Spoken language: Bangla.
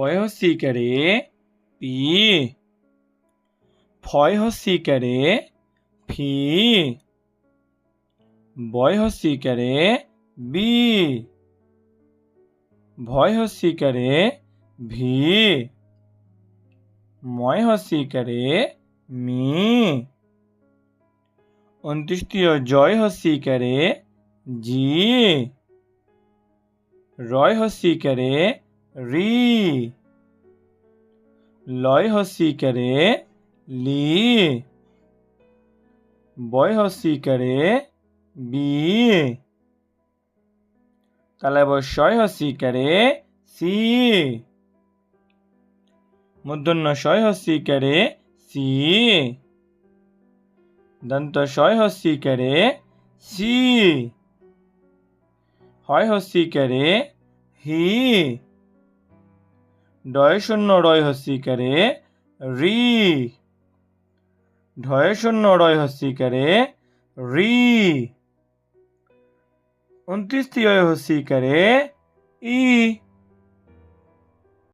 পয় হস্যিকারে পি। ফয় হস্যিকারে ফি। বয় হস্যিকারে বি। ভয় হস্যিকারে ভি। ময় হস্যিকারে মি। অন্ত্যেষ্টিয় জয় হস্যিকারে জি। রয় হস্যিকারে রি। লয় হস্যিকারে লি। বয় হস্যিকারে বি। তাহলে অবশ্যই হস্যিকারে সি মূর্ধন্য শয় হস্যিকারে সি দন্ত শয় হস্যিকারে সি হয় হস্যিকারে হি। ডয় শূন্য ডয় হস্যিকারে রি। ঢয় শূন্য ডয় হস্যিকারে রি। উনত্রিশ হস্যিকারে ই।